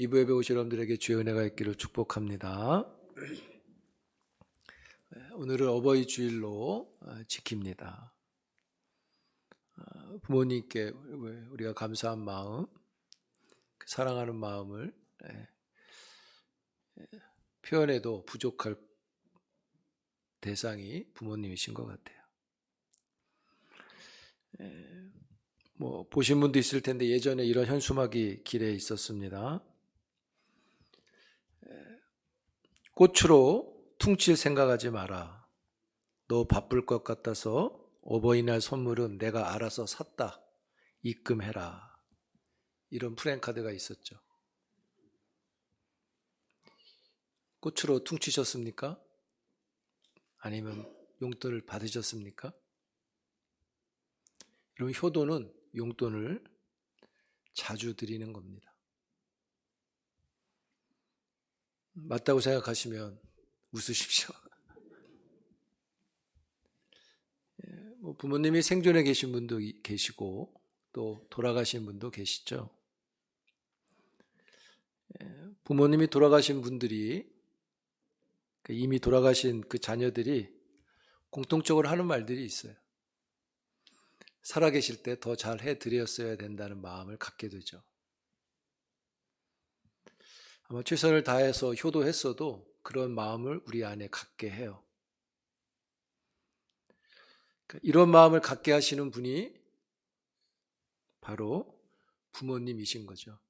예배 오신 여러분들에게 주의 은혜가 있기를 축복합니다. 네, 오늘은 어버이 주일로 어, 지킵니다. 어, 부모님께 우리가 감사한 마음, 그 사랑하는 마음을 예, 예, 표현해도 부족할 대상이 부모님이신 것 같아요. 예, 뭐 보신 분도 있을 텐데 예전에 이런 현수막이 길에 있었습니다. 예, 꽃으로 퉁칠 생각하지 마라. 너 바쁠 것 같아서 어버이날 선물은 내가 알아서 샀다. 입금해라. 이런 프랭카드가 있었죠. 꽃으로 퉁치셨습니까? 아니면 용돈을 받으셨습니까? 이런 효도는 용돈을 자주 드리는 겁니다. 맞다고 생각하시면 웃으십시오. 예, 뭐 부모님이 생존에 계신 분도 이- 계시고 또 돌아가신 분도 계시죠. 예, 부모님이 돌아가신 분들이 그 이미 돌아가신 그 자녀들이 공통적으로 하는 말들이 있어요. 살아계실 때 더 잘 해드렸어야 된다는 마음을 갖게 되죠. 아마 최선을 다해서 효도했어도 그런 마음을 우리 안에 갖게 해요. 그러니까 이런 마음을 갖게 하시는 분이 바로 부모님이신 거죠.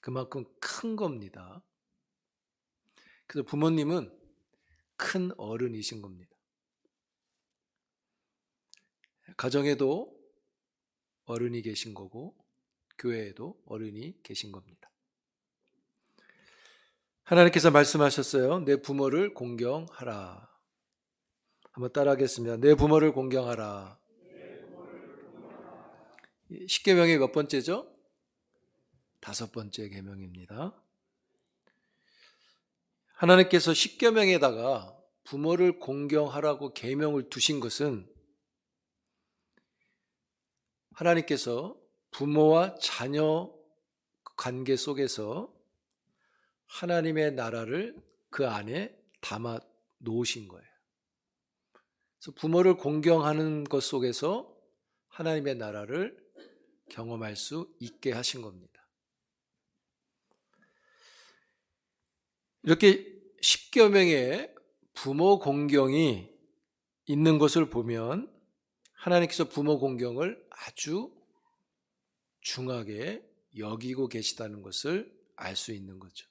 그만큼 큰 겁니다. 그래서 부모님은 큰 어른이신 겁니다. 가정에도 어른이 계신 거고, 교회에도 어른이 계신 겁니다. 하나님께서 말씀하셨어요. 내 부모를 공경하라. 한번 따라하겠습니다. 내 부모를 공경하라. 십계명의 몇 번째죠? 다섯 번째 계명입니다. 하나님께서 십계명에다가 부모를 공경하라고 계명을 두신 것은 하나님께서 부모와 자녀 관계 속에서 하나님의 나라를 그 안에 담아 놓으신 거예요. 그래서 부모를 공경하는 것 속에서 하나님의 나라를 경험할 수 있게 하신 겁니다. 이렇게 십계명에 부모 공경이 있는 것을 보면 하나님께서 부모 공경을 아주 중하게 여기고 계시다는 것을 알 수 있는 거죠.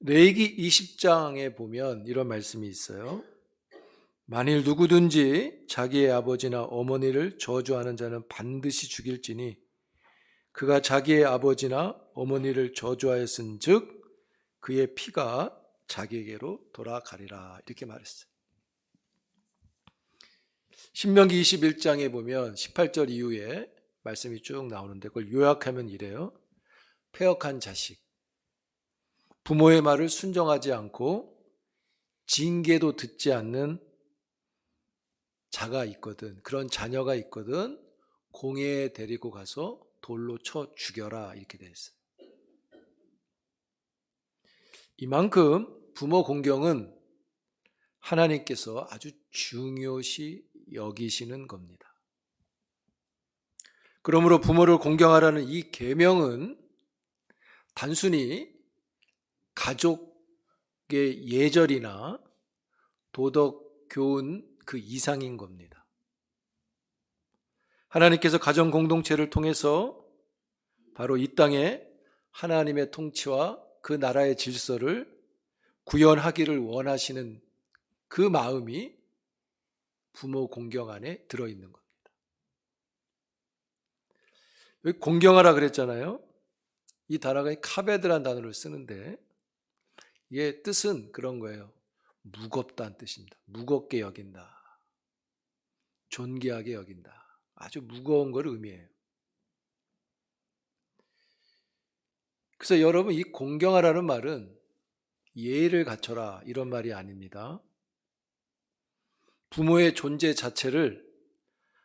레이기 20장에 보면 이런 말씀이 있어요. 만일 누구든지 자기의 아버지나 어머니를 저주하는 자는 반드시 죽일지니 그가 자기의 아버지나 어머니를 저주하였은 즉 그의 피가 자기에게로 돌아가리라 이렇게 말했어요. 신명기 21장에 보면 18절 이후에 말씀이 쭉 나오는데 그걸 요약하면 이래요. 폐역한 자식 부모의 말을 순종하지 않고 징계도 듣지 않는 자가 있거든. 그런 자녀가 있거든. 공회에 데리고 가서 돌로 쳐 죽여라. 이렇게 돼 있어요. 이만큼 부모 공경은 하나님께서 아주 중요시 여기시는 겁니다. 그러므로 부모를 공경하라는 이 계명은 단순히 가족의 예절이나 도덕 교훈 그 이상인 겁니다. 하나님께서 가정 공동체를 통해서 바로 이 땅에 하나님의 통치와 그 나라의 질서를 구현하기를 원하시는 그 마음이 부모 공경 안에 들어있는 겁니다. 공경하라 그랬잖아요. 이 단어가 카베드란 단어를 쓰는데 이게 뜻은 그런 거예요. 무겁다는 뜻입니다. 무겁게 여긴다. 존귀하게 여긴다. 아주 무거운 걸 의미해요. 그래서 여러분 이 공경하라는 말은 예의를 갖춰라 이런 말이 아닙니다. 부모의 존재 자체를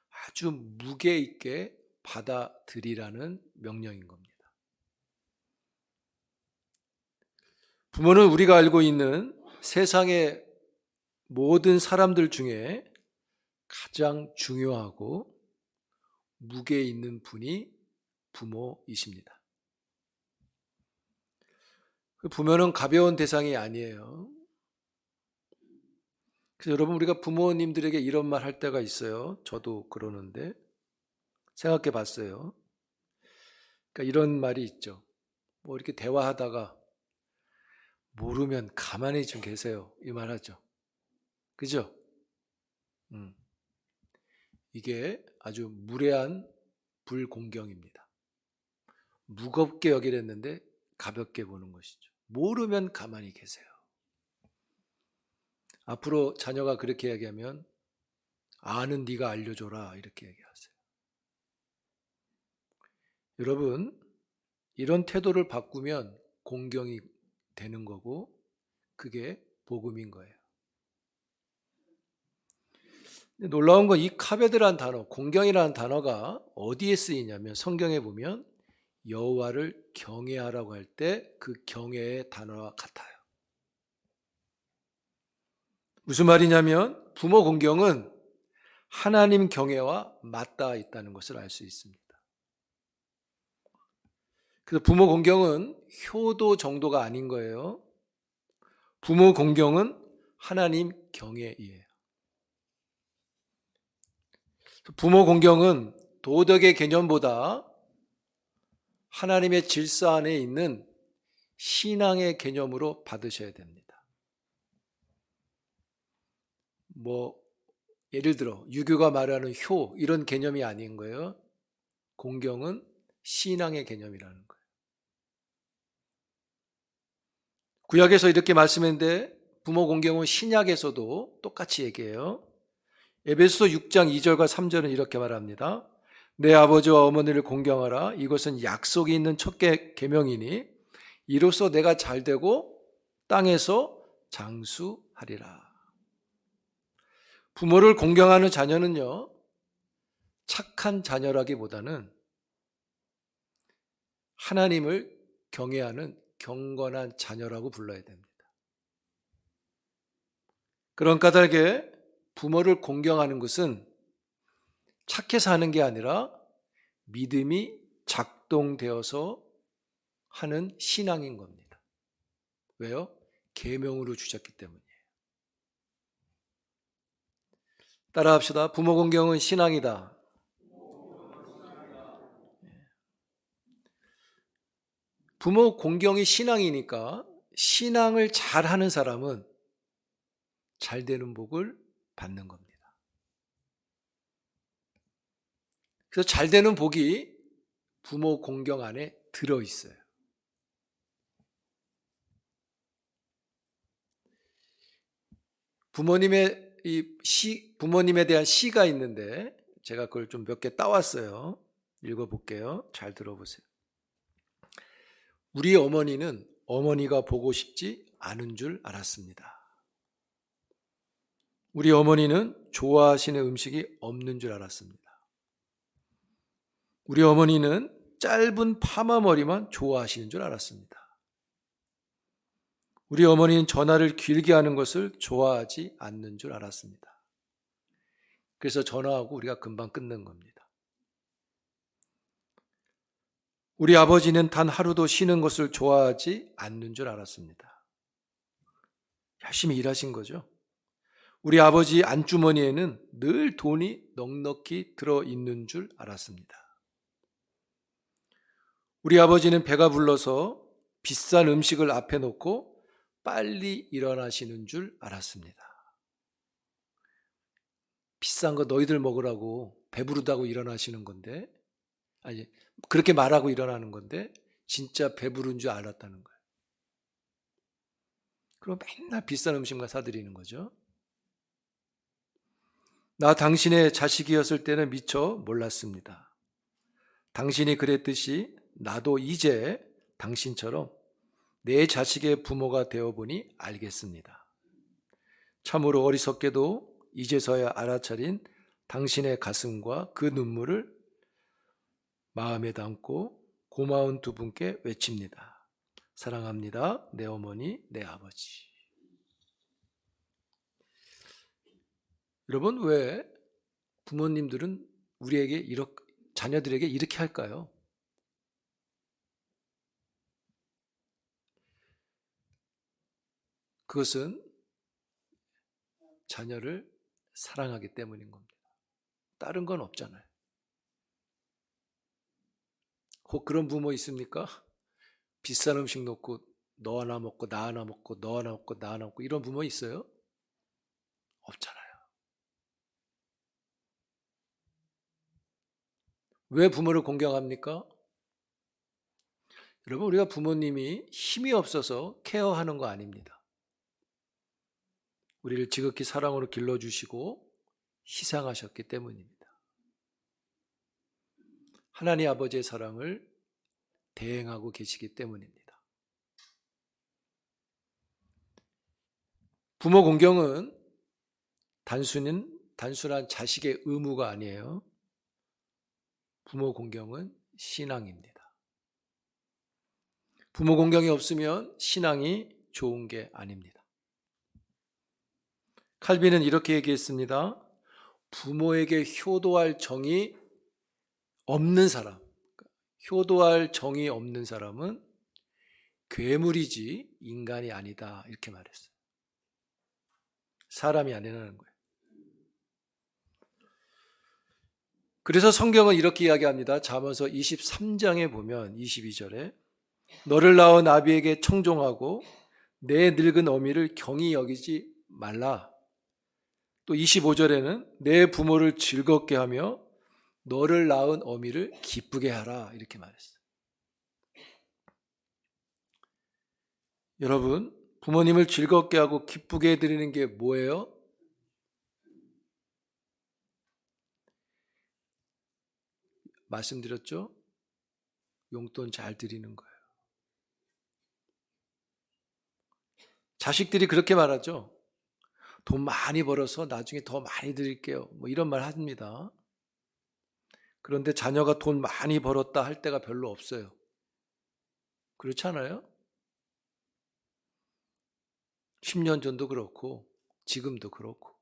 아주 무게 있게 받아들이라는 명령인 겁니다. 부모는 우리가 알고 있는 세상의 모든 사람들 중에 가장 중요하고 무게 있는 분이 부모이십니다. 그 부모는 가벼운 대상이 아니에요. 그래서 여러분 우리가 부모님들에게 이런 말 할 때가 있어요. 저도 그러는데 생각해 봤어요. 그러니까 이런 말이 있죠. 뭐 이렇게 대화하다가 모르면 가만히 좀 계세요. 이 말 하죠. 그죠? 음. 이게 아주 무례한 불공경입니다. 무겁게 여기랬는데 가볍게 보는 것이죠. 모르면 가만히 계세요. 앞으로 자녀가 그렇게 얘기하면 아는 네가 알려줘라 이렇게 얘기하세요. 여러분 이런 태도를 바꾸면 공경이 되는 거고 그게 복음인 거예요. 놀라운 건 이 카베드라는 단어, 공경이라는 단어가 어디에 쓰이냐면 성경에 보면 여호와를 경외하라고 할 때 그 경외의 단어와 같아요. 무슨 말이냐면 부모 공경은 하나님 경외와 맞닿아 있다는 것을 알 수 있습니다. 그래서 부모 공경은 효도 정도가 아닌 거예요. 부모 공경은 하나님 경외이에요. 부모 공경은 도덕의 개념보다 하나님의 질서 안에 있는 신앙의 개념으로 받으셔야 됩니다. 뭐 예를 들어 유교가 말하는 효 이런 개념이 아닌 거예요. 공경은 신앙의 개념이라는 거예요. 구약에서 이렇게 말씀했는데 부모 공경은 신약에서도 똑같이 얘기해요. 에베소 6장 2절과 3절은 이렇게 말합니다. 내 아버지와 어머니를 공경하라. 이것은 약속이 있는 첫 계명이니 이로써 내가 잘 되고 땅에서 장수하리라. 부모를 공경하는 자녀는요. 착한 자녀라기보다는 하나님을 경외하는 경건한 자녀라고 불러야 됩니다. 그런 까닭에 부모를 공경하는 것은 착해서 하는 게 아니라 믿음이 작동되어서 하는 신앙인 겁니다. 왜요? 계명으로 주셨기 때문이에요. 따라합시다. 부모 공경은 신앙이다. 부모 공경이 신앙이니까 신앙을 잘하는 사람은 잘 되는 복을 받는 겁니다. 그래서 잘 되는 복이 부모 공경 안에 들어 있어요. 부모님의 이 시, 부모님에 대한 시가 있는데 제가 그걸 좀 몇 개 따왔어요. 읽어볼게요. 잘 들어보세요. 우리 어머니는 어머니가 보고 싶지 않은 줄 알았습니다. 우리 어머니는 좋아하시는 음식이 없는 줄 알았습니다. 우리 어머니는 짧은 파마 머리만 좋아하시는 줄 알았습니다. 우리 어머니는 전화를 길게 하는 것을 좋아하지 않는 줄 알았습니다. 그래서 전화하고 우리가 금방 끊는 겁니다. 우리 아버지는 단 하루도 쉬는 것을 좋아하지 않는 줄 알았습니다. 열심히 일하신 거죠. 우리 아버지 안주머니에는 늘 돈이 넉넉히 들어 있는 줄 알았습니다. 우리 아버지는 배가 불러서 비싼 음식을 앞에 놓고 빨리 일어나시는 줄 알았습니다. 비싼 거 너희들 먹으라고 배부르다고 일어나시는 건데, 아니, 그렇게 말하고 일어나는 건데, 진짜 배부른 줄 알았다는 거예요. 그럼 맨날 비싼 음식만 사드리는 거죠. 나 당신의 자식이었을 때는 미처 몰랐습니다. 당신이 그랬듯이 나도 이제 당신처럼 내 자식의 부모가 되어보니 알겠습니다. 참으로 어리석게도 이제서야 알아차린 당신의 가슴과 그 눈물을 마음에 담고 고마운 두 분께 외칩니다. 사랑합니다. 내 어머니, 내 아버지. 여러분, 왜 부모님들은 우리에게 이렇게, 자녀들에게 이렇게 할까요? 그것은 자녀를 사랑하기 때문인 겁니다. 다른 건 없잖아요. 혹 그런 부모 있습니까? 비싼 음식 놓고 너 하나 먹고 나 하나 먹고 너 하나 먹고 나 하나 먹고 이런 부모 있어요? 없잖아요. 왜 부모를 공경합니까? 여러분 우리가 부모님이 힘이 없어서 케어하는 거 아닙니다. 우리를 지극히 사랑으로 길러주시고 희생하셨기 때문입니다. 하나님 아버지의 사랑을 대행하고 계시기 때문입니다. 부모 공경은 단순한, 단순한 자식의 의무가 아니에요. 부모 공경은 신앙입니다. 부모 공경이 없으면 신앙이 좋은 게 아닙니다. 칼빈은 이렇게 얘기했습니다. 부모에게 효도할 정이 없는 사람, 효도할 정이 없는 사람은 괴물이지 인간이 아니다. 이렇게 말했어요. 사람이 아니라는 거예요. 그래서 성경은 이렇게 이야기합니다. 잠언서 23장에 보면 22절에 너를 낳은 아비에게 청종하고 내 늙은 어미를 경히 여기지 말라. 또 25절에는 내 부모를 즐겁게 하며 너를 낳은 어미를 기쁘게 하라. 이렇게 말했어요. 여러분, 부모님을 즐겁게 하고 기쁘게 해드리는 게 뭐예요? 말씀드렸죠? 용돈 잘 드리는 거예요. 자식들이 그렇게 말하죠. 돈 많이 벌어서 나중에 더 많이 드릴게요. 뭐 이런 말 합니다. 그런데 자녀가 돈 많이 벌었다 할 때가 별로 없어요. 그렇지 않아요? 10년 전도 그렇고, 지금도 그렇고.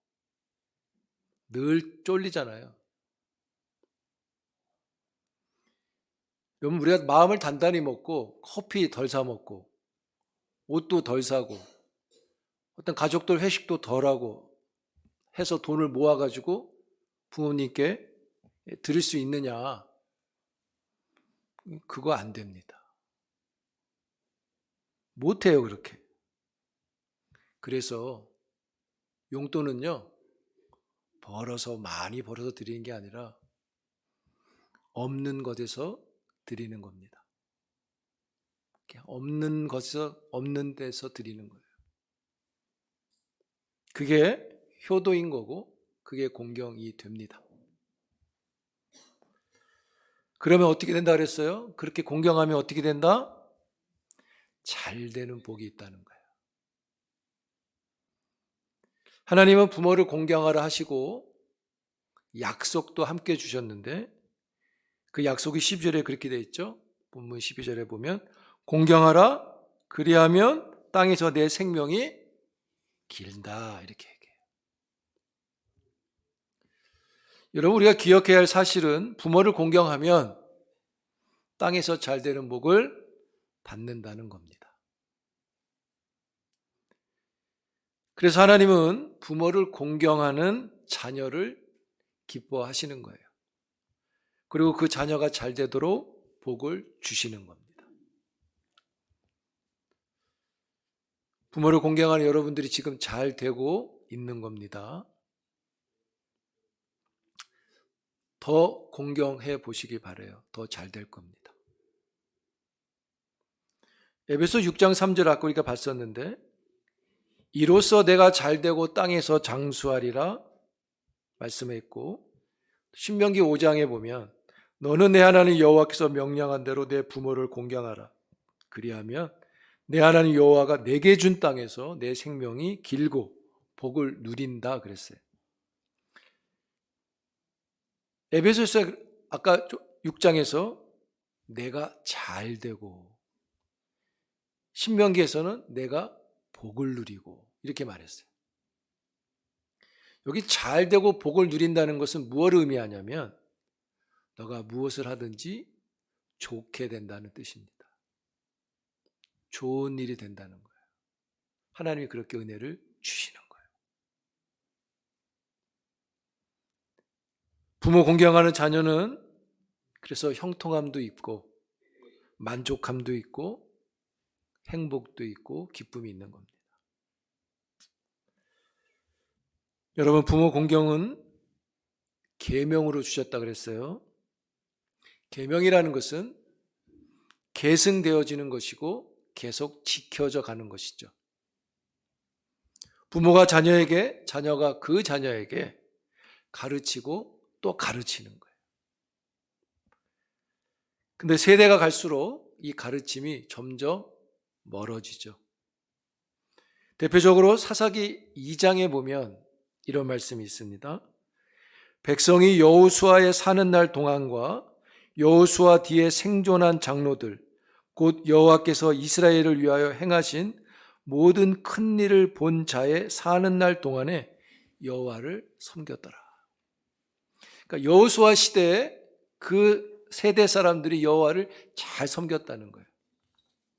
늘 쫄리잖아요. 여러분, 우리가 마음을 단단히 먹고, 커피 덜 사 먹고, 옷도 덜 사고, 어떤 가족들 회식도 덜 하고 해서 돈을 모아가지고 부모님께 드릴 수 있느냐? 그거 안 됩니다. 못해요, 그렇게. 그래서 용돈은요, 벌어서, 많이 벌어서 드리는 게 아니라 없는 것에서 드리는 겁니다. 없는 것에서, 없는 데서 드리는 거예요. 그게 효도인 거고, 그게 공경이 됩니다. 그러면 어떻게 된다 그랬어요? 그렇게 공경하면 어떻게 된다? 잘 되는 복이 있다는 거예요. 하나님은 부모를 공경하라 하시고 약속도 함께 주셨는데 그 약속이 12절에 그렇게 되어 있죠. 본문 12절에 보면 공경하라 그리하면 땅에서 내 생명이 길다 이렇게 얘기해요. 여러분 우리가 기억해야 할 사실은 부모를 공경하면 땅에서 잘 되는 복을 받는다는 겁니다. 그래서 하나님은 부모를 공경하는 자녀를 기뻐하시는 거예요. 그리고 그 자녀가 잘 되도록 복을 주시는 겁니다. 부모를 공경하는 여러분들이 지금 잘 되고 있는 겁니다. 더 공경해 보시기 바래요. 더 잘 될 겁니다. 에베소 6장 3절 아까 우리가 봤었는데 이로써 내가 잘 되고 땅에서 장수하리라 말씀했고 신명기 5장에 보면 너는 내 하나님 여호와께서 명령한 대로 내 부모를 공경하라 그리하면 내 하나님 여호와가 내게 준 땅에서 내 생명이 길고 복을 누린다 그랬어요. 에베소서 아까 6장에서 내가 잘 되고 신명기에서는 내가 복을 누리고 이렇게 말했어요. 여기 잘 되고 복을 누린다는 것은 무엇을 의미하냐면 너가 무엇을 하든지 좋게 된다는 뜻입니다. 좋은 일이 된다는 거예요. 하나님이 그렇게 은혜를 주시는 거예요. 부모 공경하는 자녀는 그래서 형통함도 있고 만족함도 있고 행복도 있고 기쁨이 있는 겁니다. 여러분 부모 공경은 계명으로 주셨다 그랬어요. 계명이라는 것은 계승되어지는 것이고 계속 지켜져 가는 것이죠. 부모가 자녀에게 자녀가 그 자녀에게 가르치고 또 가르치는 거예요. 근데 세대가 갈수록 이 가르침이 점점 멀어지죠. 대표적으로 사사기 2장에 보면 이런 말씀이 있습니다. 백성이 여호수아에 사는 날 동안과 여호수아 뒤에 생존한 장로들 곧 여호와께서 이스라엘을 위하여 행하신 모든 큰 일을 본 자의 사는 날 동안에 여호와를 섬겼더라. 그러니까 여호수아 시대에 그 세대 사람들이 여호와를 잘 섬겼다는 거예요.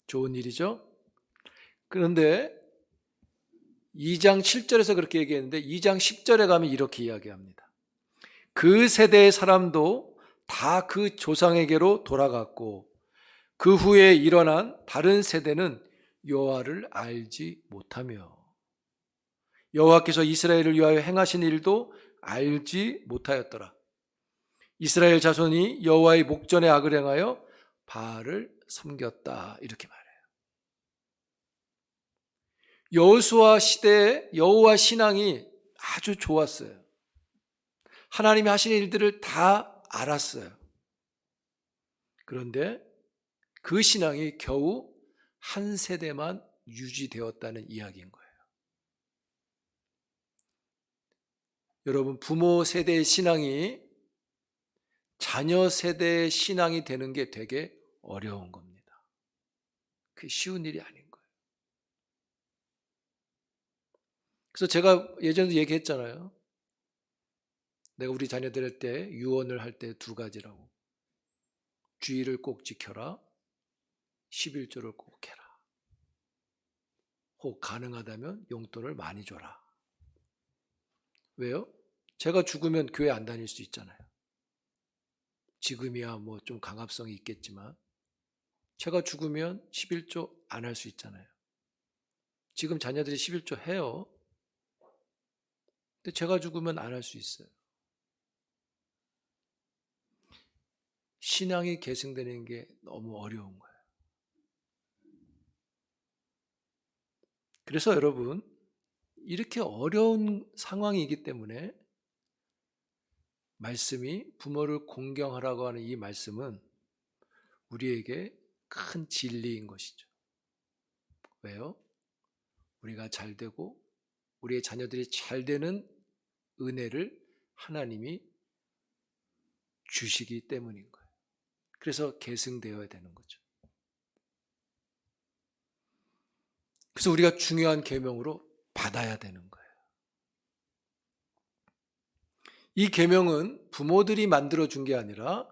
좋은 일이죠. 그런데 2장 7절에서 그렇게 얘기했는데 2장 10절에 가면 이렇게 이야기합니다. 그 세대의 사람도 다 그 조상에게로 돌아갔고 그 후에 일어난 다른 세대는 여호와를 알지 못하며 여호와께서 이스라엘을 위하여 행하신 일도 알지 못하였더라. 이스라엘 자손이 여호와의 목전에 악을 행하여 바알을 섬겼다 이렇게 말해요. 여호수아 시대에 여호와 신앙이 아주 좋았어요. 하나님이 하신 일들을 다 알았어요. 그런데 그 신앙이 겨우 한 세대만 유지되었다는 이야기인 거예요. 여러분, 부모 세대의 신앙이 자녀 세대의 신앙이 되는 게 되게 어려운 겁니다. 그 쉬운 일이 아닌 거예요. 그래서 제가 예전에도 얘기했잖아요. 내가 우리 자녀들한테 유언을 할 때 두 가지라고. 주의를 꼭 지켜라. 11조를 꼭 해라. 혹 가능하다면 용돈을 많이 줘라. 왜요? 제가 죽으면 교회 안 다닐 수 있잖아요. 지금이야 뭐 좀 강압성이 있겠지만 제가 죽으면 11조 안 할 수 있잖아요. 지금 자녀들이 11조 해요. 근데 제가 죽으면 안 할 수 있어요. 신앙이 계승되는 게 너무 어려운 거예요. 그래서 여러분, 이렇게 어려운 상황이기 때문에 말씀이 부모를 공경하라고 하는 이 말씀은 우리에게 큰 진리인 것이죠. 왜요? 우리가 잘 되고 우리의 자녀들이 잘 되는 은혜를 하나님이 주시기 때문인 거예요. 그래서 계승되어야 되는 거죠. 그래서 우리가 중요한 계명으로 받아야 되는 거예요. 이 계명은 부모들이 만들어 준 게 아니라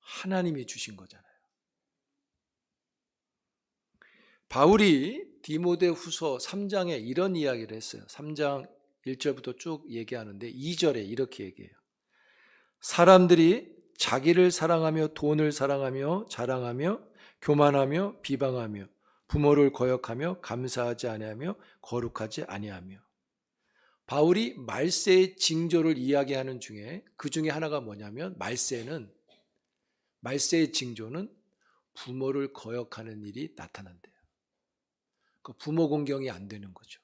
하나님이 주신 거잖아요. 바울이 디모데 후서 3장에 이런 이야기를 했어요. 3장 1절부터 쭉 얘기하는데 2절에 이렇게 얘기해요. 사람들이 자기를 사랑하며 돈을 사랑하며 자랑하며 교만하며 비방하며 부모를 거역하며 감사하지 아니하며 거룩하지 아니하며 바울이 말세의 징조를 이야기하는 중에 그 중에 하나가 뭐냐면 말세는 말세의 징조는 부모를 거역하는 일이 나타난대요. 그 부모 공경이 안 되는 거죠.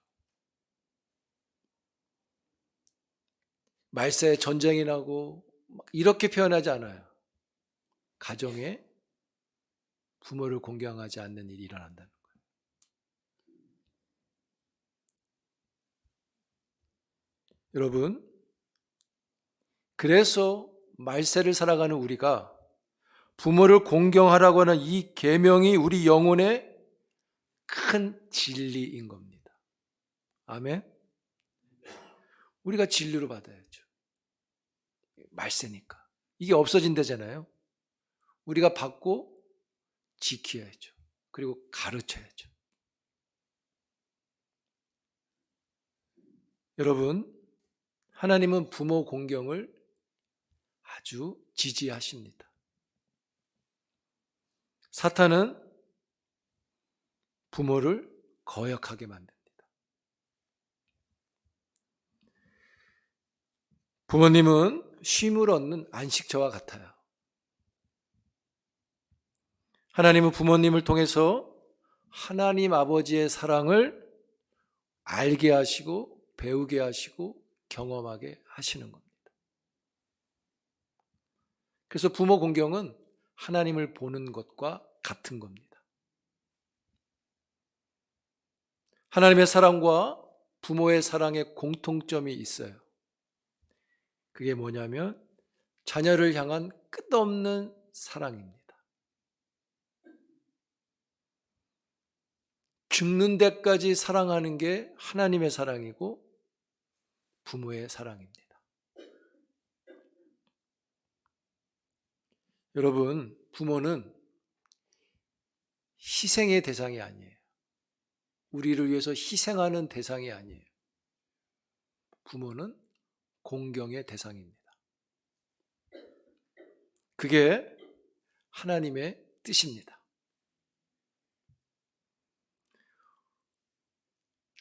말세에 전쟁이 나고 이렇게 표현하지 않아요. 가정에 부모를 공경하지 않는 일이 일어난다는 거예요. 여러분, 그래서 말세를 살아가는 우리가 부모를 공경하라고 하는 이 계명이 우리 영혼의 큰 진리인 겁니다. 아멘. 우리가 진리로 받아야죠. 말세니까. 이게 없어진다잖아요. 우리가 받고 지켜야죠. 그리고 가르쳐야죠. 여러분, 하나님은 부모 공경을 아주 지지하십니다. 사탄은 부모를 거역하게 만듭니다. 부모님은 쉼을 얻는 안식처와 같아요. 하나님은 부모님을 통해서 하나님 아버지의 사랑을 알게 하시고 배우게 하시고 경험하게 하시는 겁니다. 그래서 부모 공경은 하나님을 보는 것과 같은 겁니다. 하나님의 사랑과 부모의 사랑에 공통점이 있어요. 그게 뭐냐면 자녀를 향한 끝없는 사랑입니다. 죽는 데까지 사랑하는 게 하나님의 사랑이고 부모의 사랑입니다. 여러분, 부모는 희생의 대상이 아니에요. 우리를 위해서 희생하는 대상이 아니에요. 부모는 공경의 대상입니다. 그게 하나님의 뜻입니다.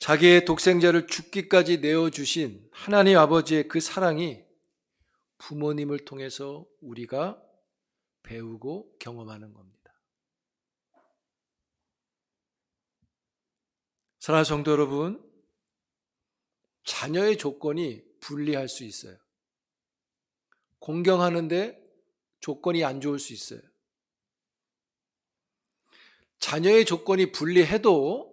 자기의 독생자를 죽기까지 내어주신 하나님 아버지의 그 사랑이 부모님을 통해서 우리가 배우고 경험하는 겁니다. 사랑하는 성도 여러분, 자녀의 조건이 불리할 수 있어요. 공경하는데 조건이 안 좋을 수 있어요. 자녀의 조건이 불리해도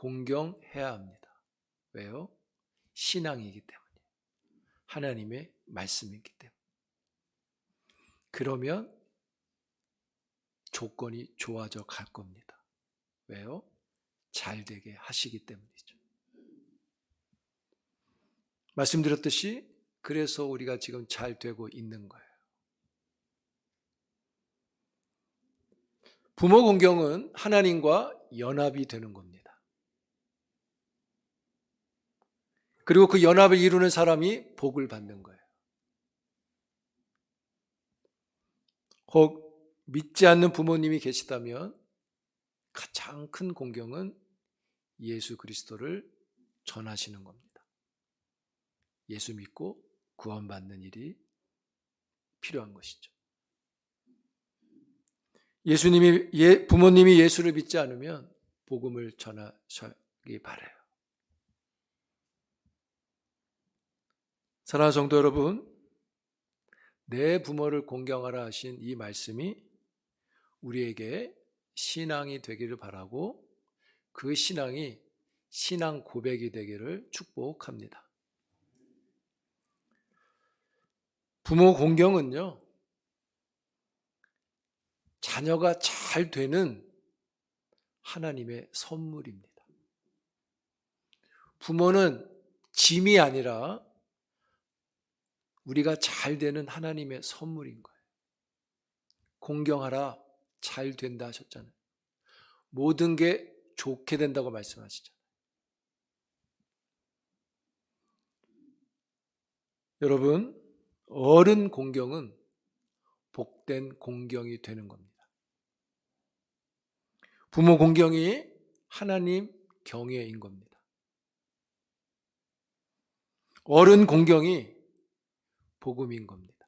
공경해야 합니다. 왜요? 신앙이기 때문에. 하나님의 말씀이기 때문에. 그러면 조건이 좋아져 갈 겁니다. 왜요? 잘 되게 하시기 때문이죠. 말씀드렸듯이 그래서 우리가 지금 잘 되고 있는 거예요. 부모 공경은 하나님과 연합이 되는 겁니다. 그리고 그 연합을 이루는 사람이 복을 받는 거예요. 혹 믿지 않는 부모님이 계시다면 가장 큰 공경은 예수 그리스도를 전하시는 겁니다. 예수 믿고 구원받는 일이 필요한 것이죠. 예수님이 예, 부모님이 예수를 믿지 않으면 복음을 전하기 바래요. 사랑하는 성도 여러분, 내 부모를 공경하라 하신 이 말씀이 우리에게 신앙이 되기를 바라고 그 신앙이 신앙 고백이 되기를 축복합니다. 부모 공경은요, 자녀가 잘 되는 하나님의 선물입니다. 부모는 짐이 아니라 우리가 잘 되는 하나님의 선물인 거예요. 공경하라, 잘 된다 하셨잖아요. 모든 게 좋게 된다고 말씀하시잖아요. 여러분, 어른 공경은 복된 공경이 되는 겁니다. 부모 공경이 하나님 경외인 겁니다. 어른 공경이 복음인 겁니다.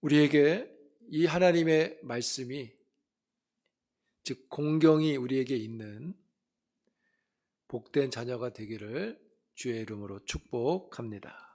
우리에게 이 하나님의 말씀이 즉 공경이 우리에게 있는 복된 자녀가 되기를 주의 이름으로 축복합니다.